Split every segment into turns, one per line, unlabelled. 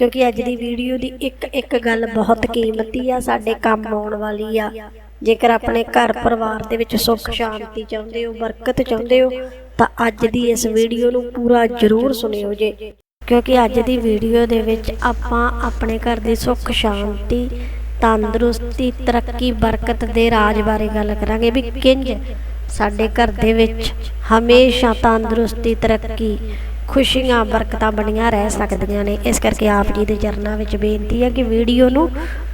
ਕਿਉਂਕਿ ਅੱਜ ਦੀ ਵੀਡੀਓ ਦੀ ਇੱਕ ਇੱਕ ਗੱਲ ਬਹੁਤ ਕੀਮਤੀ ਆ, ਸਾਡੇ ਕੰਮ ਆਉਣ ਵਾਲੀ ਆ। ਜੇਕਰ ਆਪਣੇ ਘਰ ਪਰਿਵਾਰ ਦੇ ਵਿੱਚ ਸੁੱਖ, ਸ਼ਾਂਤੀ ਚਾਹੁੰਦੇ ਹੋ, ਬਰਕਤ ਚਾਹੁੰਦੇ ਹੋ, ਤਾਂ ਅੱਜ ਦੀ ਇਸ ਵੀਡੀਓ ਨੂੰ ਪੂਰਾ ਜ਼ਰੂਰ ਸੁਣਿਓ ਜੇ। ਕਿਉਂਕਿ ਅੱਜ ਦੀ ਵੀਡੀਓ ਦੇ ਵਿੱਚ ਆਪਾਂ ਆਪਣੇ ਘਰ ਦੀ ਸੁੱਖ, ਸ਼ਾਂਤੀ, ਤੰਦਰੁਸਤੀ, ਤਰੱਕੀ, ਬਰਕਤ ਦੇ ਰਾਜ ਬਾਰੇ ਗੱਲ ਕਰਾਂਗੇ। ਵੀ ਕਿੰਜ ਸਾਡੇ ਘਰ ਦੇ ਵਿੱਚ ਹਮੇਸ਼ਾ ਤੰਦਰੁਸਤੀ, ਤਰੱਕੀ ਖੁਸ਼ੀਆਂ, ਬਰਕਤਾਂ ਬਣੀਆਂ ਰਹਿ ਸਕਦੀਆਂ ਨੇ। ਇਸ ਕਰਕੇ ਆਪ ਜੀ ਦੇ ਚਰਨਾਂ ਵਿੱਚ ਬੇਨਤੀ ਹੈ ਕਿ ਵੀਡੀਓ ਨੂੰ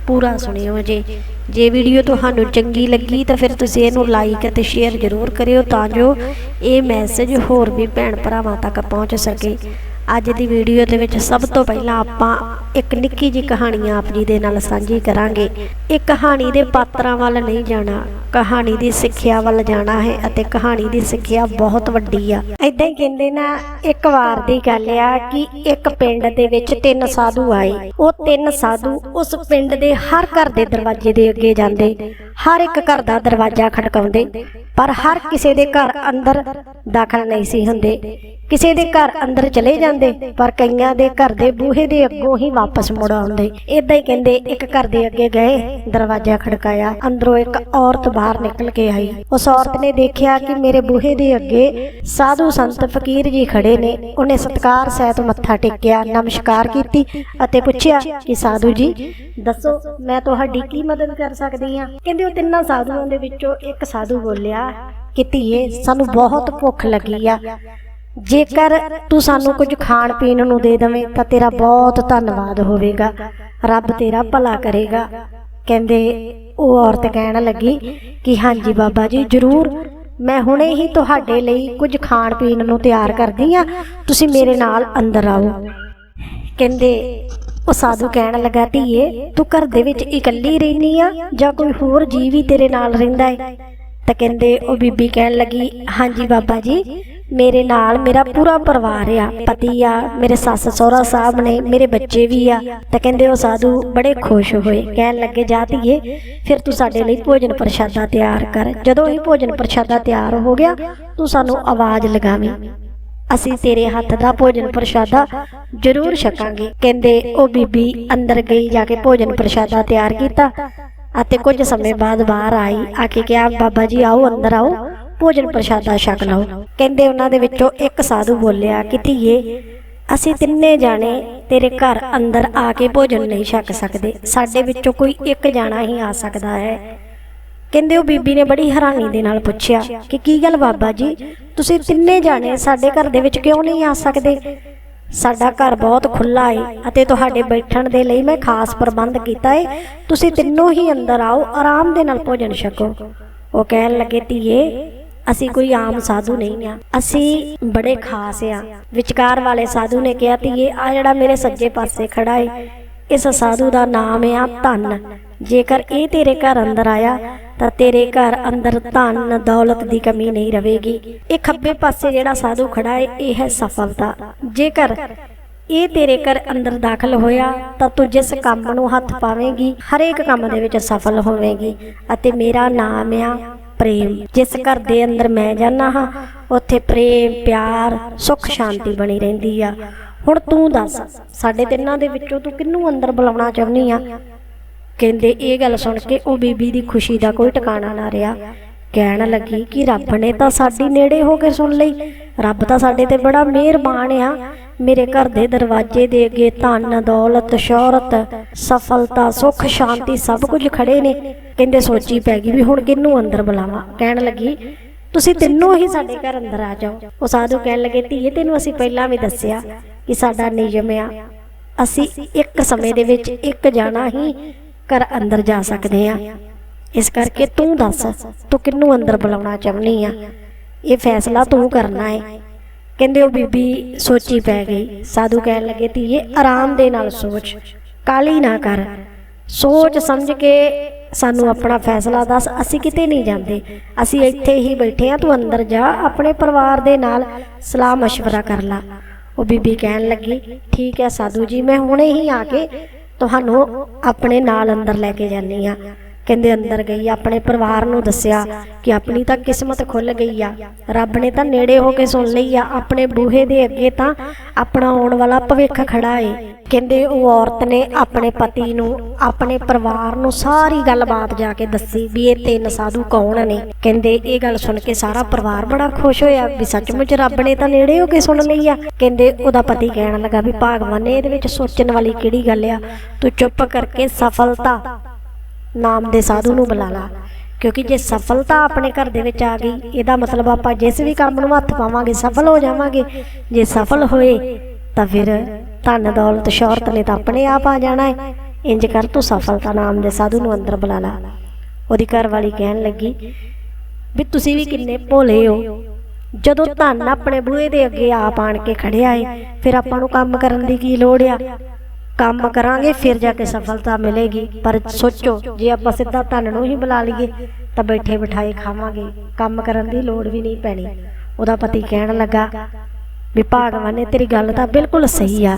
ਪੂਰਾ ਸੁਣਿਓ ਜੇ। ਜੇ ਵੀਡੀਓ ਤੁਹਾਨੂੰ ਚੰਗੀ ਲੱਗੀ ਤਾਂ ਫਿਰ ਤੁਸੀਂ ਇਹਨੂੰ ਲਾਈਕ ਅਤੇ ਸ਼ੇਅਰ ਜ਼ਰੂਰ ਕਰਿਓ ਤਾਂ ਜੋ ਇਹ ਮੈਸੇਜ ਹੋਰ ਵੀ ਭੈਣ ਭਰਾਵਾਂ ਤੱਕ ਪਹੁੰਚ ਸਕੇ। ਅੱਜ ਦੀ ਵੀਡੀਓ ਦੇ ਵਿੱਚ ਸਭ ਤੋਂ ਪਹਿਲਾਂ ਆਪਾਂ ਇੱਕ ਨਿੱਕੀ ਜਿਹੀ ਕਹਾਣੀ ਆਪ ਜੀ ਦੇ ਨਾਲ ਸਾਂਝੀ ਕਰਾਂਗੇ। ਇਹ ਕਹਾਣੀ ਦੇ ਪਾਤਰਾਂ ਵੱਲ ਨਹੀਂ ਜਾਣਾ, ਕਹਾਣੀ ਦੀ ਸਿੱਖਿਆ ਵੱਲ ਜਾਣਾ ਹੈ ਅਤੇ ਕਹਾਣੀ ਦੀ ਸਿੱਖਿਆ ਬਹੁਤ ਵੱਡੀ ਆ। ਇਦਾਂ ਹੀ ਕਹਿੰਦੇ ਨਾ, ਇੱਕ ਵਾਰ ਦੀ ਗੱਲ ਆ ਕਿ ਇੱਕ ਪਿੰਡ ਦੇ ਵਿੱਚ ਤਿੰਨ ਸਾਧੂ ਆਏ। ਉਹ ਤਿੰਨ ਸਾਧੂ ਉਸ ਪਿੰਡ ਦੇ ਹਰ ਘਰ ਦੇ ਦਰਵਾਜ਼ੇ ਦੇ ਅੱਗੇ ਜਾਂਦੇ। ਹਰ ਇੱਕ ਘਰ ਦਾ ਦਰਵਾਜ਼ਾ ਖੜਕਾਉਂਦੇ, ਪਰ ਹਰ ਕਿਸੇ ਦੇ ਘਰ ਅੰਦਰ ਦਾਖਲ ਨਹੀਂ ਸੀ ਹੁੰਦੇ। ਕਿਸੇ ਦੇ ਘਰ ਅੰਦਰ ਚਲੇ ਜਾਂਦੇ, ਪਰ ਕਈਆਂ ਦੇ ਘਰ ਦੇ ਬੂਹੇ ਦੇ ਅੱਗੋਂ ਹੀ ਵਾਪਸ ਮੁੜ ਆਉਂਦੇ। ਇਦਾਂ ਹੀ ਕਹਿੰਦੇ, ਇੱਕ ਘਰ ਦੇ ਅੱਗੇ ਗਏ, ਦਰਵਾਜ਼ਾ ਖੜਕਾਇਆ, ਅੰਦਰੋਂ ਇੱਕ ਔਰਤ ਬਾਹਰ ਨਿਕਲ ਕੇ ਆਈ। ਉਸ ਔਰਤ ਨੇ ਦੇਖਿਆ ਕਿ ਮੇਰੇ ਬੂਹੇ ਦੇ ਅੱਗੇ ਸਾਧੂ ਸੰਤ ਫਕੀਰ ਜੀ ਖੜੇ ਨੇ। ਉਹਨੇ ਸਤਕਾਰ ਸਹਿਤ ਮੱਥਾ ਟੇਕਿਆ, ਨਮਸਕਾਰ ਕੀਤੀ ਅਤੇ ਪੁੱਛਿਆ ਕਿ, ਸਾਧੂ ਜੀ, ਦੱਸੋ, ਮੈਂ ਤੁਹਾਡੀ ਕੀ ਮਦਦ ਕਰ ਸਕਦੀ ਹਾਂ? ਕਹਿੰਦੇ ਉਹ ਤਿੰਨਾਂ ਸਾਧੂਆਂ ਦੇ ਵਿੱਚੋਂ ਇੱਕ ਸਾਧੂ ਬੋਲਿਆ ਕਿ ਧੀਏ, ਸਾਨੂੰ ਬਹੁਤ ਭੁੱਖ ਲੱਗੀ ਆ। ਜੇਕਰ ਤੂੰ ਸਾਨੂੰ ਕੁਝ ਖਾਣ ਪੀਣ ਨੂੰ ਦੇ ਦਵੇਂ, ਤਾਂ ਤੇਰਾ ਬਹੁਤ ਧੰਨਵਾਦ ਹੋਵੇਗਾ। ਰੱਬ ਤੇਰਾ ਭਲਾ ਕਰੇਗਾ। ਕਹਿੰਦੇ ਉਹ ਔਰਤ ਕਹਿਣ ਲੱਗੀ ਕਿ ਹਾਂਜੀ ਬਾਬਾ ਜੀ, ਜ਼ਰੂਰ। ਮੈਂ ਹੁਣੇ ਹੀ ਤੁਹਾਡੇ ਲਈ ਕੁਝ ਖਾਣ ਪੀਣ ਨੂੰ ਤਿਆਰ ਕਰਦੀ ਆ ਤੁਸੀਂ ਮੇਰੇ ਨਾਲ ਅੰਦਰ ਆਓ। ਕਹਿੰਦੇ ਉਹ ਸਾਧੂ ਕਹਿਣ ਲੱਗਾ, ਧੀਏ, ਤੂੰ ਘਰ ਦੇ ਵਿੱਚ ਇਕੱਲੀ ਰਹਿਨੀ ਆ ਜਾਂ ਕੋਈ ਹੋਰ ਜੀਵ ਵੀ ਤੇਰੇ ਨਾਲ ਰਹਿੰਦਾ ਹੈ ਤਾਂ ਕਹਿੰਦੇ ਉਹ ਬੀਬੀ ਕਹਿਣ ਲੱਗੀ, ਹਾਂਜੀ ਬਾਬਾ ਜੀ, ਮੇਰੇ ਨਾਲ ਮੇਰਾ ਪੂਰਾ ਪਰਿਵਾਰ ਆ, ਪਤੀ ਆ, ਮੇਰੇ ਸੱਸ ਸਹੁਰਾ ਸਾਹਿਬ ਨੇ, ਮੇਰੇ ਬੱਚੇ ਵੀ ਆ। ਤਾਂ ਕਹਿੰਦੇ ਉਹ ਸਾਧੂ ਬੜੇ ਖੁਸ਼ ਹੋਏ, ਕਹਿਣ ਲੱਗੇ, ਜਾ ਧੀਏ, ਫਿਰ ਤੂੰ ਸਾਡੇ ਲਈ ਭੋਜਨ ਪ੍ਰਸ਼ਾਦਾ ਤਿਆਰ ਕਰ। ਜਦੋਂ ਹੀ ਭੋਜਨ ਪ੍ਰਸ਼ਾਦਾ ਤਿਆਰ ਹੋ ਗਿਆ, ਤੂੰ ਸਾਨੂੰ ਆਵਾਜ਼ ਲਗਾਵੀਂ। ਅਸੀਂ ਤੇਰੇ ਹੱਥ ਦਾ ਭੋਜਨ ਪ੍ਰਸ਼ਾਦਾ ਜ਼ਰੂਰ ਛਕਾਂਗੇ। ਕਹਿੰਦੇ, ਉਹ ਬੀਬੀ ਅੰਦਰ ਗਈ, ਜਾ ਕੇ ਭੋਜਨ ਪ੍ਰਸ਼ਾਦਾ ਤਿਆਰ ਕੀਤਾ ਅਤੇ ਕੁਝ ਸਮੇਂ ਬਾਅਦ ਬਾਹਰ ਆਈ ਆ ਕੇ ਕਿਹਾ ਬਾਬਾ ਜੀ ਆਓ, ਅੰਦਰ ਆਓ, ਭੋਜਨ ਪ੍ਰਸ਼ਾਦਾ ਛਕ ਲਓ। ਕਹਿੰਦੇ ਉਹਨਾਂ ਦੇ ਵਿੱਚੋਂ ਇੱਕ ਸਾਧੂ ਬੋਲਿਆ ਕਿ, ਧੀਏ, ਅਸੀਂ ਤਿੰਨੇ ਜਾਣੇ ਤੇਰੇ ਘਰ ਅੰਦਰ ਆ ਕੇ ਭੋਜਨ ਨਹੀਂ ਛਕ ਸਕਦੇ। ਸਾਡੇ ਵਿੱਚੋਂ ਕੋਈ ਇੱਕ ਜਾਣਾ ਹੀ ਆ ਸਕਦਾ ਹੈ। ਕਹਿੰਦੇ ਉਹ ਬੀਬੀ ਨੇ ਬੜੀ ਹੈਰਾਨੀ ਦੇ ਨਾਲ ਪੁੱਛਿਆ ਕਿ ਕੀ ਗੱਲ ਬਾਬਾ ਜੀ? ਤੁਸੀਂ ਤਿੰਨੇ ਜਾਣੇ ਸਾਡੇ ਘਰ ਦੇ ਵਿੱਚ ਕਿਉਂ ਨਹੀਂ ਆ ਸਕਦੇ? ਸਾਡਾ ਘਰ ਬਹੁਤ ਖੁੱਲਾ ਹੈ ਅਤੇ ਤੁਹਾਡੇ ਬੈਠਣ ਦੇ ਲਈ ਮੈਂ ਖਾਸ ਪ੍ਰਬੰਧ ਕੀਤਾ ਹੈ ਤੁਸੀਂ ਤਿੰਨੋਂ ਹੀ ਅੰਦਰ ਆਓ, ਆਰਾਮ ਦੇ ਨਾਲ ਭੋਜਨ ਛਕੋ। ਉਹ ਕਹਿਣ ਲੱਗੇ, ਧੀਏ, ਅਸੀਂ ਕੋਈ ਆਮ ਸਾਧੂ ਨਹੀਂ ਆ। ਅਸੀਂ ਬੜੇ ਖਾਸ ਆ। ਵਿਚਕਾਰ ਵਾਲੇ ਸਾਧੂ ਨੇ ਕਿਹਾ, ਧੀਏ ਆ ਜਿਹੜਾ ਮੇਰੇ ਸੱਜੇ ਪਾਸੇ ਖੜਾ ਹੈ ਇਸ ਸਾਧੂ ਦਾ ਨਾਮ ਆ ਧੰਨ। ਜੇਕਰ ਇਹ ਤੇਰੇ ਘਰ ਅੰਦਰ ਆਇਆ, ਤਾਂ ਤੇਰੇ ਘਰ ਅੰਦਰ ਧਨ, ਦੌਲਤ ਦੀ ਕਮੀ ਨਹੀਂ ਰਹੇਗੀ। ਇਹ ਖੱਬੇ ਪਾਸੇ ਜਿਹੜਾ ਸਾਧੂ ਖੜਾ ਹੈ, ਇਹ ਹੈ ਸਫਲਤਾ। ਜੇਕਰ ਇਹ ਤੇਰੇ ਘਰ ਅੰਦਰ ਦਾਖਲ ਹੋਇਆ, ਤਾਂ ਤੂੰ ਜਿਸ ਕੰਮ ਨੂੰ ਹੱਥ ਪਾਵੇਂਗੀ, ਹਰੇਕ ਕੰਮ ਦੇ ਵਿੱਚ ਸਫਲ ਹੋਵੇਂਗੀ। ਅਤੇ ਮੇਰਾ ਨਾਮ ਆ ਪ੍ਰੇਮ। ਜਿਸ ਘਰ ਦੇ ਅੰਦਰ ਮੈਂ ਜਾਣਾ ਹਾਂ, ਉੱਥੇ ਪ੍ਰੇਮ, ਪਿਆਰ, ਸੁੱਖ, ਸ਼ਾਂਤੀ ਬਣੀ ਰਹਿੰਦੀ ਆ। ਹੁਣ ਤੂੰ ਦੱਸ, ਸਾਡੇ ਤਿੰਨਾਂ ਦੇ ਵਿੱਚੋਂ ਤੂੰ ਕਿਹਨੂੰ ਅੰਦਰ ਬੁਲਾਉਣਾ ਚਾਹੁੰਦੀ ਆ? ਕਹਿੰਦੇ, ਇਹ ਗੱਲ ਸੁਣ ਕੇ ਉਹ ਬੀਬੀ ਦੀ ਖੁਸ਼ੀ ਦਾ ਕੋਈ ਟਿਕਾਣਾ ਨਾ ਰਿਹਾ। ਕਹਿਣ ਲੱਗੀ ਕਿ ਰੱਬ ਨੇ ਤਾਂ ਸਾਡੀ ਨੇੜੇ ਹੋ ਕੇ ਸੁਣ ਲਈ। ਰੱਬ ਤਾਂ ਸਾਡੇ ਤੇ ਬੜਾ ਮਿਹਰਬਾਨ ਆ। ਮੇਰੇ ਘਰ ਦੇ ਦਰਵਾਜ਼ੇ ਦੇ ਅੱਗੇ ਧਨ, ਦੌਲਤ, ਸ਼ੌਹਰਤ, ਸਫਲਤਾ, ਸੁੱਖ, ਸ਼ਾਂਤੀ ਸਭ ਕੁਝ ਖੜੇ ਨੇ। ਕਹਿੰਦੇ, ਸੋਚੀ ਪੈ ਗਈ ਵੀ ਹੁਣ ਕਿਹਨੂੰ ਅੰਦਰ ਬੁਲਾਵਾਂ? ਕਹਿਣ ਲੱਗੀ, ਤੁਸੀਂ ਤਿੰਨੋਂ ਹੀ ਸਾਡੇ ਘਰ ਅੰਦਰ ਆ ਜਾਓ। ਉਹ ਸਾਧੂ ਕਹਿਣ ਲੱਗੇ, ਧੀਏ, ਤੈਨੂੰ ਅਸੀਂ ਪਹਿਲਾਂ ਵੀ ਦੱਸਿਆ ਕਿ ਸਾਡਾ ਨਿਯਮ ਆ। ਅਸੀਂ ਇੱਕ ਸਮੇਂ ਦੇ ਵਿੱਚ ਇੱਕ ਜਾਣਾ ਹੀ ਘਰ ਅੰਦਰ ਜਾ ਸਕਦੇ ਆ ਇਸ ਕਰਕੇ ਤੂੰ ਦੱਸ ਤੂੰ ਕਿਹਨੂੰ ਅੰਦਰ ਬੁਲਾਉਣਾ ਚਾਹੁੰਦੀ ਆ ਇਹ ਫੈਸਲਾ ਤੂੰ ਕਰਨਾ ਹੈ ਕਹਿੰਦੇ ਉਹ ਬੀਬੀ ਸੋਚੀ ਪੈ ਗਈ ਸਾਧੂ ਕਹਿਣ ਲੱਗੇ ਧੀਏ ਆਰਾਮ ਦੇ ਨਾਲ ਸੋਚ ਕਾਲੀ ਨਾ ਕਰ ਸੋਚ ਸਮਝ ਕੇ ਸਾਨੂੰ ਆਪਣਾ ਫੈਸਲਾ ਦੱਸ ਅਸੀਂ ਕਿਤੇ ਨਹੀਂ ਜਾਂਦੇ ਅਸੀਂ ਇੱਥੇ ਹੀ ਬੈਠੇ ਆ ਤੂੰ ਅੰਦਰ ਜਾ ਆਪਣੇ ਪਰਿਵਾਰ ਦੇ ਨਾਲ ਸਲਾਹ مشورہ ਕਰ ਲਾ ਉਹ ਬੀਬੀ ਕਹਿਣ ਲੱਗੀ ਠੀਕ ਹੈ ਸਾਧੂ ਜੀ ਮੈਂ ਹੁਣੇ ਹੀ ਆ ਕੇ ਤੁਹਾਨੂੰ ਆਪਣੇ ਨਾਲ ਅੰਦਰ ਲੈ ਕੇ ਜਾਂਦੀ ਆ ਕਹਿੰਦੇ ਅੰਦਰ ਗਈ, ਆਪਣੇ ਪਰਿਵਾਰ ਨੂੰ ਦੱਸਿਆ ਕਿ ਆਪਣੀ ਤਾਂ ਕਿਸਮਤ ਖੁੱਲ ਗਈ ਆ। ਰੱਬ ਨੇ ਤਾਂ ਨੇੜੇ ਹੋ ਕੇ ਸੁਣ ਲਈ ਆ। ਆਪਣੇ ਬੂਹੇ ਦੇ ਅੱਗੇ ਤਾਂ ਆਪਣਾ ਆਉਣ ਵਾਲਾ ਭਵਿੱਖ ਖੜਾ ਏ। ਕਹਿੰਦੇ ਉਹ ਔਰਤ ਨੇ ਆਪਣੇ ਪਤੀ ਨੂੰ, ਆਪਣੇ ਪਰਿਵਾਰ ਨੂੰ ਸਾਰੀ ਗੱਲਬਾਤ ਜਾ ਕੇ ਦੱਸੀ ਵੀ ਇਹ ਤਿੰਨ ਸਾਧੂ ਕੌਣ ਨੇ। ਕਹਿੰਦੇ ਇਹ ਗੱਲ ਸੁਣ ਕੇ ਸਾਰਾ ਪਰਿਵਾਰ ਬੜਾ ਖੁਸ਼ ਹੋਇਆ ਵੀ ਸੱਚਮੁੱਚ ਰੱਬ ਨੇ ਤਾਂ ਨੇੜੇ ਹੋ ਕੇ ਸੁਣ ਲਈ ਆ। ਕਹਿੰਦੇ ਉਹਦਾ ਪਤੀ ਕਹਿਣ ਲੱਗਾ ਵੀ ਭਾਗਵਾਨ ਨੇ ਇਹਦੇ ਵਿੱਚ ਸੋਚਣ ਵਾਲੀ ਕਿਹੜੀ ਗੱਲ ਆ? ਤੂੰ ਚੁੱਪ ਕਰਕੇ ਸਫਲਤਾ ਨਾਮ ਦੇ ਸਾਧੂ ਨੂੰ ਬੁਲਾ ਲਾ। ਕਿਉਂਕਿ ਜੇ ਸਫਲਤਾ ਆਪਣੇ ਘਰ ਦੇ ਵਿੱਚ ਆ ਗਈ, ਇਹਦਾ ਮਤਲਬ ਆਪਾਂ ਜਿਸ ਵੀ ਕੰਮ ਨੂੰ ਹੱਥ ਪਾਵਾਂਗੇ, ਸਫਲ ਹੋ ਜਾਵਾਂਗੇ। ਜੇ ਸਫਲ ਹੋਏ ਤਾਂ ਫਿਰ ਧਨ ਦੌਲਤ ਸ਼ੌਹਰਤ ਨੇ ਤਾਂ ਆਪਣੇ ਆਪ ਆ ਜਾਣਾ ਹੈ। ਇੰਜ ਕਰ ਤੂੰ ਸਫਲਤਾ ਨਾਮ ਦੇ ਸਾਧੂ ਨੂੰ ਅੰਦਰ ਬੁਲਾ ਲਾ। ਉਹਦੀ ਘਰ ਵਾਲੀ ਕਹਿਣ ਲੱਗੀ, ਵੀ ਤੁਸੀਂ ਵੀ ਕਿੰਨੇ ਭੋਲੇ ਹੋ। ਜਦੋਂ ਧਨ ਆਪਣੇ ਬੂਹੇ ਦੇ ਅੱਗੇ ਆਪ ਆਣ ਕੇ ਖੜਿਆ ਏ, ਫਿਰ ਆਪਾਂ ਨੂੰ ਕੰਮ ਕਰਨ ਦੀ ਕੀ ਲੋੜ ਆ? ਕੰਮ ਕਰਾਂਗੇ, ਫਿਰ ਜਾ ਕੇ ਸਫਲਤਾ ਮਿਲੇਗੀ। ਪਰ ਸੋਚੋ, ਜੇ ਆਪਾਂ ਸਿੱਧਾ ਧਨ ਨੂੰ ਹੀ ਬੁਲਾ ਲਈਏ, ਤਾਂ ਬੈਠੇ ਬਿਠਾਏ ਖਾਵਾਂਗੇ। ਕੰਮ ਕਰਨ ਦੀ ਲੋੜ ਵੀ ਨਹੀਂ ਪੈਣੀ। ਉਹਦਾ ਪਤੀ ਕਹਿਣ ਲੱਗਾ ਵੀ ਭਾਗਵਾਨ ਨੇ ਤੇਰੀ ਗੱਲ ਤਾਂ ਬਿਲਕੁਲ ਸਹੀ ਆ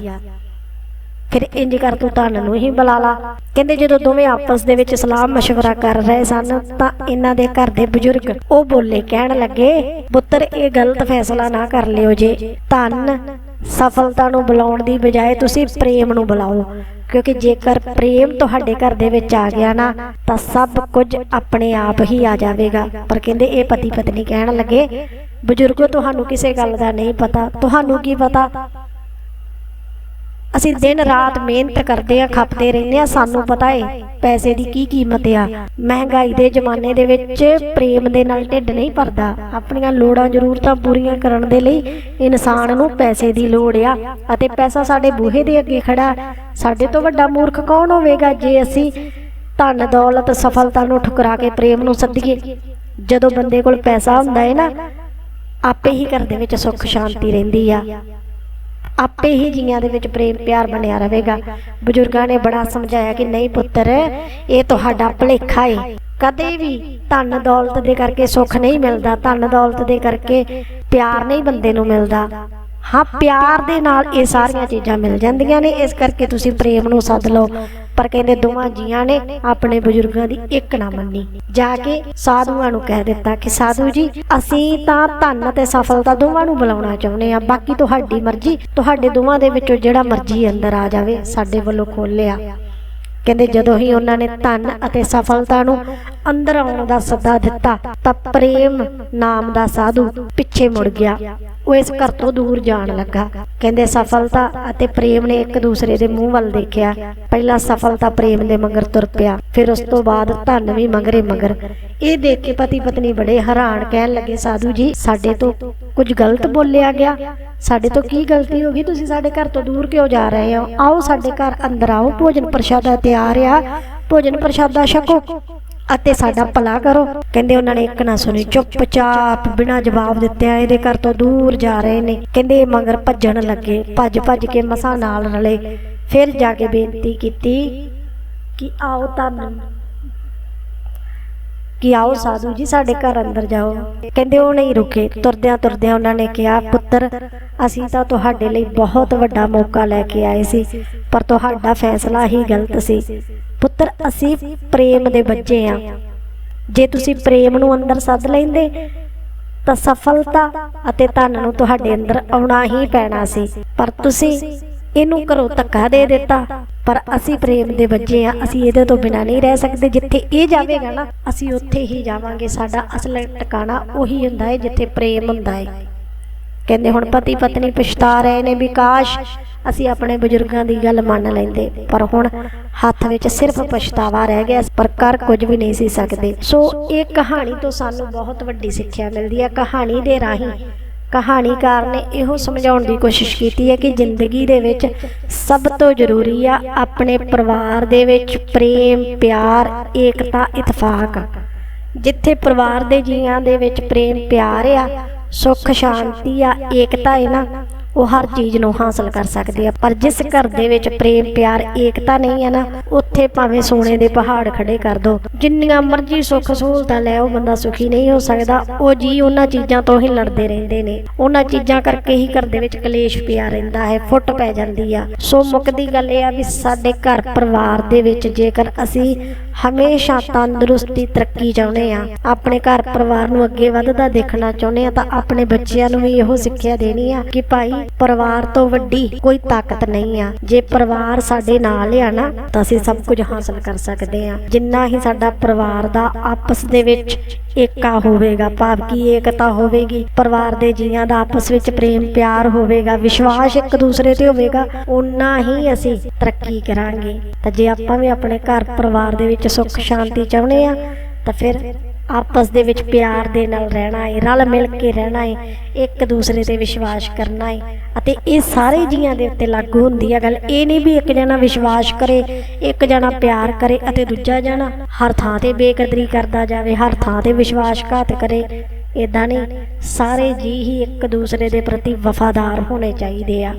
ਫਿਰ ਇੰਜ ਕਰ ਤੂੰ ਧਨ ਨੂੰ ਹੀ ਬੁਲਾ ਲਾ ਕਹਿੰਦੇ ਜਦੋਂ ਦੋਵੇਂ ਆਪਸ ਦੇ ਵਿੱਚ ਸਲਾਹ مشورہ ਕਰ ਰਹੇ ਸਨ ਤਾਂ ਇਹਨਾਂ ਦੇ ਘਰ ਦੇ ਬਜ਼ੁਰਗ ਉਹ ਬੋਲੇ ਕਹਿਣ ਲੱਗੇ ਪੁੱਤਰ ਇਹ ਗਲਤ ਫੈਸਲਾ ਨਾ ਕਰ ਲਿਓ ਜੇ ਧਨ ਸਫਲਤਾ ਨੂੰ ਬੁਲਾਉਣ ਦੀ ਬਜਾਏ ਤੁਸੀਂ ਪ੍ਰੇਮ ਨੂੰ ਬੁਲਾਓ ਕਿਉਂਕਿ ਜੇਕਰ ਪ੍ਰੇਮ ਤੁਹਾਡੇ ਘਰ ਦੇ ਵਿੱਚ ਆ ਗਿਆ ਨਾ ਤਾਂ ਸਭ ਕੁਝ ਆਪਣੇ ਆਪ ਹੀ ਆ ਜਾਵੇਗਾ ਪਰ ਕਹਿੰਦੇ ਇਹ ਪਤੀ ਪਤਨੀ ਕਹਿਣ ਲੱਗੇ ਬਜ਼ੁਰਗੋ, ਤੁਹਾਨੂੰ ਕਿਸੇ ਗੱਲ ਦਾ ਨਹੀਂ ਪਤਾ। ਤੁਹਾਨੂੰ ਕੀ ਪਤਾ? ਅਸੀਂ ਦਿਨ ਰਾਤ ਮਿਹਨਤ ਕਰਦੇ ਆ, ਖਪਦੇ ਰਹਿੰਦੇ ਆ, ਸਾਨੂੰ ਪਤਾ ਏ ਪੈਸੇ ਦੀ ਕੀ ਕੀਮਤ ਆ। ਮਹਿੰਗਾਈ ਦੇ ਜ਼ਮਾਨੇ ਦੇ ਵਿੱਚ ਪ੍ਰੇਮ ਦੇ ਨਾਲ ਢਿੱਡ ਨਹੀਂ ਭਰਦਾ। ਆਪਣੀਆਂ ਲੋੜਾਂ, ਜ਼ਰੂਰਤਾਂ ਪੂਰੀਆਂ ਕਰਨ ਦੇ ਲਈ ਇਨਸਾਨ ਨੂੰ ਪੈਸੇ ਦੀ ਲੋੜ ਆ ਅਤੇ ਪੈਸਾ ਸਾਡੇ ਬੂਹੇ ਦੇ ਅੱਗੇ ਖੜਾ। ਸਾਡੇ ਤੋਂ ਵੱਡਾ ਮੂਰਖ ਕੌਣ ਹੋਵੇਗਾ ਜੇ ਅਸੀਂ ਧਨ, ਦੌਲਤ, ਸਫਲਤਾ ਨੂੰ ਠੁਕਰਾ ਕੇ ਪ੍ਰੇਮ ਨੂੰ ਸੱਦੀਏ? ਜਦੋਂ ਬੰਦੇ ਕੋਲ ਪੈਸਾ ਹੁੰਦਾ ਏ ਨਾ ਆਪੇ ਹੀ ਘਰ ਦੇ ਵਿੱਚ ਸੁੱਖ ਸ਼ਾਂਤੀ ਰਹਿੰਦੀ ਆ। ਆਪੇ ਹੀ ਜੀਆਂ ਦੇ ਵਿੱਚ ਪ੍ਰੇਮ ਪਿਆਰ ਬਣਿਆ ਰਹੇਗਾ। ਬਜ਼ੁਰਗਾਂ ਨੇ ਬੜਾ ਸਮਝਾਇਆ ਕਿ ਨਹੀਂ ਪੁੱਤਰ, ਇਹ ਤੁਹਾਡਾ ਭੁਲੇਖਾ ਏ। ਕਦੇ ਵੀ ਧਨ ਦੌਲਤ ਦੇ ਕਰਕੇ ਸੁੱਖ ਨਹੀਂ ਮਿਲਦਾ, ਧਨ ਦੌਲਤ ਦੇ ਕਰਕੇ ਪਿਆਰ ਨਹੀਂ ਬੰਦੇ ਨੂੰ ਮਿਲਦਾ। ਹਾਂ, ਪਿਆਰ ਦੇ ਨਾਲ ਇਹ ਸਾਰੀਆਂ ਚੀਜ਼ਾਂ ਮਿਲ ਜਾਂਦੀਆਂ ਨੇ। ਇਸ ਕਰਕੇ ਤੁਸੀਂ ਪ੍ਰੇਮ ਨੂੰ ਸੱਦ ਲਓ। ਪਰ ਕਹਿੰਦੇ ਦੋਵਾਂ ਜੀਆਂ ਨੇ ਆਪਣੇ ਬਜ਼ੁਰਗਾਂ ਦੀ ਇੱਕ ਨਾ ਮੰਨੀ। ਜਾ ਕੇ ਸਾਧੂਆਂ ਨੂੰ ਕਹਿ ਦਿੱਤਾ ਕਿ, ਸਾਧੂ ਜੀ, ਅਸੀਂ ਤਾਂ ਧਨ ਅਤੇ ਸਫਲਤਾ ਦੋਵਾਂ ਨੂੰ ਬੁਲਾਉਣਾ ਚਾਹੁੰਦੇ ਆ ਬਾਕੀ ਤੁਹਾਡੀ ਮਰਜ਼ੀ, ਤੁਹਾਡੇ ਦੋਵਾਂ ਦੇ ਵਿੱਚੋਂ ਜਿਹੜਾ ਮਰਜ਼ੀ ਅੰਦਰ ਆ ਜਾਵੇ, ਸਾਡੇ ਵੱਲੋਂ ਖੋਲਿਆ ਕਹਿੰਦੇ ਜਦੋਂ ਹੀ ਉਹਨਾਂ ਨੇ ਧਨ ਅਤੇ ਸਫਲਤਾ ਨੂੰ ਅੰਦਰ ਆਉਣ ਦਾ ਸੱਦਾ ਦਿੱਤਾ, ਤਾਂ ਪ੍ਰੇਮ ਨਾਮ ਦਾ ਸਾਧੂ ਪਿੱਛੇ ਮੁੜ ਗਿਆ। ਉਹ ਇਸ ਘਰ ਤੋਂ ਦੂਰ ਜਾਣ ਲੱਗਾ। ਕਹਿੰਦੇ ਸਫਲਤਾ ਅਤੇ ਪ੍ਰੇਮ ਨੇ ਇੱਕ ਦੂਸਰੇ ਦੇ ਮੂੰਹ ਵੱਲ ਦੇਖਿਆ। ਪਹਿਲਾਂ ਸਫਲਤਾ ਪ੍ਰੇਮ ਦੇ ਮਗਰ ਤੁਰ ਪਿਆ, ਫਿਰ ਉਸ ਤੋਂ ਬਾਅਦ ਧਨ ਵੀ ਮੰਗਰੇ ਮਗਰ। ਇਹ ਦੇਖ ਕੇ ਪਤੀ ਪਤਨੀ ਬੜੇ ਹੈਰਾਨ ਕਹਿਣ ਲੱਗੇ, ਸਾਧੂ ਜੀ, ਸਾਡੇ ਤੋਂ ਕੁਝ ਗਲਤ ਬੋਲਿਆ ਗਿਆ। ਸਾਡੇ ਤੋਂ ਕੀ ਗਲਤੀ ਹੋ ਗਈ? ਤੁਸੀਂ ਸਾਡੇ ਘਰ ਤੋਂ ਦੂਰ ਕਿਉਂ ਜਾ ਰਹੇ ਹੋ? ਆਓ ਸਾਡੇ ਘਰ ਅੰਦਰ ਆਓ। ਭੋਜਨ ਪ੍ਰਸ਼ਾਦਾ ਤਿਆਰ ਆ। ਭੋਜਨ ਪ੍ਰਸ਼ਾਦਾ ਛਕੋ ਅਤੇ ਸਾਡਾ ਭਲਾ ਕਰੋ। ਕਹਿੰਦੇ ਉਹਨਾਂ ਨੇ ਇੱਕ ਨਾ ਸੁਣੀ, ਚੁੱਪਚਾਪ ਬਿਨਾਂ ਜਵਾਬ ਦਿੱਤਿਆਂ ਇਹਦੇ ਘਰ ਤੋਂ ਦੂਰ ਜਾ ਰਹੇ ਨੇ। ਕਹਿੰਦੇ ਇਹ ਮਗਰ ਭੱਜਣ ਲੱਗੇ। ਭੱਜ ਭੱਜ ਕੇ ਮਸਾਂ ਨਾਲ ਰਲੇ। ਫਿਰ ਜਾ ਕੇ ਬੇਨਤੀ ਕੀਤੀ ਕਿ ਆਓ ਤਾਂ ਕਿ ਆਓ ਸਾਧੂ ਜੀ ਸਾਡੇ ਘਰ ਅੰਦਰ ਜਾਓ। ਕਹਿੰਦੇ ਉਹ ਨਹੀਂ ਰੁਕੇ। ਤੁਰਦਿਆਂ ਤੁਰਦਿਆਂ ਉਹਨਾਂ ਨੇ ਕਿਹਾ, ਪੁੱਤਰ, ਅਸੀਂ ਤਾਂ ਤੁਹਾਡੇ ਲਈ ਬਹੁਤ ਵੱਡਾ ਮੌਕਾ ਲੈ ਕੇ ਆਏ ਸੀ, ਪਰ ਤੁਹਾਡਾ ਫੈਸਲਾ ਹੀ ਗਲਤ ਸੀ। ਪੁੱਤਰ, ਅਸੀਂ ਪ੍ਰੇਮ ਦੇ ਬੱਚੇ ਆ। ਜੇ ਤੁਸੀਂ ਪ੍ਰੇਮ ਨੂੰ ਅੰਦਰ ਸੱਦ ਲੈਂਦੇ, ਤਾਂ ਸਫਲਤਾ ਅਤੇ ਧਨ ਨੂੰ ਤੁਹਾਡੇ ਅੰਦਰ ਆਉਣਾ ਹੀ ਪੈਣਾ ਸੀ। ਪਰ ਤੁਸੀਂ ਇਹਨੂੰ ਘਰੋਂ ਧੱਕਾ ਦੇ ਦਿੱਤਾ। ਪਰ ਅਸੀਂ ਪ੍ਰੇਮ ਦੇ ਬੱਚੇ ਆ ਅਸੀਂ ਇਹਦੇ ਤੋਂ ਬਿਨਾ ਨਹੀਂ ਰਹਿ ਸਕਦੇ। ਜਿੱਥੇ ਇਹ ਜਾਵੇਗਾ ਨਾ, ਅਸੀਂ ਉੱਥੇ ਹੀ ਜਾਵਾਂਗੇ। ਸਾਡਾ ਅਸਲ ਟਿਕਾਣਾ ਉਹੀ ਹੁੰਦਾ ਹੈ, ਜਿੱਥੇ ਪ੍ਰੇਮ ਹੁੰਦਾ ਹੈ। ਕਹਿੰਦੇ ਹੁਣ ਪਤੀ ਪਤਨੀ ਪਛਤਾ ਰਹੇ ਨੇ ਵੀ ਕਾਸ਼ ਅਸੀਂ ਆਪਣੇ ਬਜ਼ੁਰਗਾਂ ਦੀ ਗੱਲ ਮੰਨ ਲੈਂਦੇ। ਪਰ ਹੁਣ ਹੱਥ ਵਿੱਚ ਸਿਰਫ ਪਛਤਾਵਾ ਰਹਿ ਗਿਆ, ਪਰ ਕਰ ਕੁਝ ਵੀ ਨਹੀਂ ਸੀ ਸਕਦੇ। ਸੋ ਇਹ ਕਹਾਣੀ ਤੋਂ ਸਾਨੂੰ ਬਹੁਤ ਵੱਡੀ ਸਿੱਖਿਆ ਮਿਲਦੀ ਹੈ, ਕਹਾਣੀ ਦੇ ਰਾਹੀਂ ਕਹਾਣੀਕਾਰ ਨੇ ਇਹੋ ਸਮਝਾਉਣ ਦੀ ਕੋਸ਼ਿਸ਼ ਕੀਤੀ ਹੈ ਕਿ ਜ਼ਿੰਦਗੀ ਦੇ ਵਿੱਚ ਸਭ ਤੋਂ ਜ਼ਰੂਰੀ ਆ ਆਪਣੇ ਪਰਿਵਾਰ ਦੇ ਵਿੱਚ ਪ੍ਰੇਮ, ਪਿਆਰ, ਏਕਤਾ, ਇਤਫਾਕ। ਜਿੱਥੇ ਪਰਿਵਾਰ ਦੇ ਜੀਆਂ ਦੇ ਵਿੱਚ ਪ੍ਰੇਮ, ਪਿਆਰ ਆ, ਸੁੱਖ, ਸ਼ਾਂਤੀ ਆ, ਏਕਤਾ ਹੈ ਨਾ ਉਹ ਹਰ ਚੀਜ਼ ਨੂੰ ਹਾਸਲ ਕਰ ਸਕਦੇ ਆ। ਪਰ ਜਿਸ ਘਰ ਦੇ ਵਿੱਚ ਪ੍ਰੇਮ, ਪਿਆਰ, ਏਕਤਾ ਨਹੀਂ ਹੈ ਨਾ, ਉੱਥੇ ਭਾਵੇਂ ਸੋਨੇ ਦੇ ਪਹਾੜ ਖੜੇ ਕਰ ਦੋ। ਜਿੰਨੀਆਂ ਮਰਜ਼ੀ ਸੁੱਖ ਸਹੂਲਤਾਂ ਲੈ, ਉਹ ਬੰਦਾ ਸੁਖੀ ਨਹੀਂ ਹੋ ਸਕਦਾ। ਉਹ ਜੀ ਉਹਨਾਂ ਚੀਜ਼ਾਂ ਤੋਂ ਹੀ ਲੜਦੇ ਰਹਿੰਦੇ ਨੇ। ਉਹਨਾਂ ਚੀਜ਼ਾਂ ਕਰਕੇ ਹੀ ਘਰ ਦੇ ਵਿੱਚ ਕਲੇਸ਼ ਪਿਆ ਰਹਿੰਦਾ ਹੈ, ਫੁੱਟ ਪੈ ਜਾਂਦੀ ਆ। ਸੋ ਮੁੱਕਦੀ ਗੱਲ ਇਹ ਆ ਵੀ ਸਾਡੇ ਘਰ ਪਰਿਵਾਰ ਦੇ ਵਿੱਚ ਜੇਕਰ ਅਸੀਂ ਹਮੇਸ਼ਾ ਤੰਦਰੁਸਤੀ ਤਰੱਕੀ ਚਾਹੁੰਦੇ ਆ ਆਪਣੇ ਘਰ ਪਰਿਵਾਰ ਨੂੰ ਅੱਗੇ ਵੱਧਦਾ ਦੇਖਣਾ ਚਾਹੁੰਦੇ ਆ ਤਾਂ ਆਪਣੇ ਬੱਚਿਆਂ ਨੂੰ ਵੀ ਇਹੋ ਸਿੱਖਿਆ ਦੇਣੀ ਆ ਕਿ ਭਾਈ, ਪਰਿਵਾਰ ਤੋਂ ਵੱਡੀ ਕੋਈ ਤਾਕਤ ਨਹੀਂ ਆ। ਜੇ ਪਰਿਵਾਰ ਸਾਡੇ ਨਾਲ ਆ ਨਾ, ਤਾਂ ਅਸੀਂ ਸਭ ਕੁਝ ਹਾਸਲ ਕਰ ਸਕਦੇ ਆ ਜਿੰਨਾ ਹੀ ਸਾਡਾ ਪਰਿਵਾਰ ਦਾ ਆਪਸ ਦੇ ਵਿੱਚ ਏਕਾ ਹੋਵੇਗਾ, ਭਾਵ ਕਿ ਏਕਤਾ ਹੋਵੇਗੀ, ਪਰਿਵਾਰ ਦੇ ਜੀਆਂ ਦਾ ਆਪਸ ਵਿੱਚ ਪ੍ਰੇਮ, ਪਿਆਰ ਹੋਵੇਗਾ, ਵਿਸ਼ਵਾਸ ਇੱਕ ਦੂਸਰੇ ਤੇ ਹੋਵੇਗਾ ਉਨਾ ਹੀ ਅਸੀਂ ਤਰੱਕੀ ਕਰਾਂਗੇ। ਤਾਂ ਜੇ ਆਪਾਂ ਵੀ ਆਪਣੇ ਘਰ ਪਰਿਵਾਰ ਦੇ ਵਿੱਚ ਵਿੱਚ ਸੁੱਖ ਸ਼ਾਂਤੀ ਚਾਹੁੰਦੇ ਆ, ਤਾਂ ਫਿਰ ਆਪਸ ਦੇ ਵਿੱਚ ਪਿਆਰ ਦੇ ਨਾਲ ਰਹਿਣਾ ਹੈ ਰਲ ਮਿਲ ਕੇ ਰਹਿਣਾ ਹੈ ਇੱਕ ਦੂਸਰੇ ਤੇ ਵਿਸ਼ਵਾਸ ਕਰਨਾ ਹੈ ਅਤੇ ਇਹ ਸਾਰੇ ਜੀਆਂ ਦੇ ਉੱਤੇ ਲਾਗੂ ਹੁੰਦੀ ਹੈ ਗੱਲ, ਇਹ ਨਹੀਂ ਵੀ ਇੱਕ ਜਣਾ ਵਿਸ਼ਵਾਸ ਕਰੇ, ਇੱਕ ਜਣਾ ਪਿਆਰ ਕਰੇ ਅਤੇ ਦੂਜਾ ਜਣਾ ਹਰ ਥਾਂ ਤੇ ਬੇਕਦਰੀ ਕਰਦਾ ਜਾਵੇ, ਹਰ ਥਾਂ ਤੇ ਵਿਸ਼ਵਾਸਘਾਤ ਕਰੇ। ਇਦਾਂ ਨਹੀਂ, ਸਾਰੇ ਜੀ ਹੀ ਇੱਕ ਦੂਸਰੇ ਦੇ ਪ੍ਰਤੀ ਵਫਾਦਾਰ ਹੋਣੇ ਚਾਹੀਦੇ ਆ।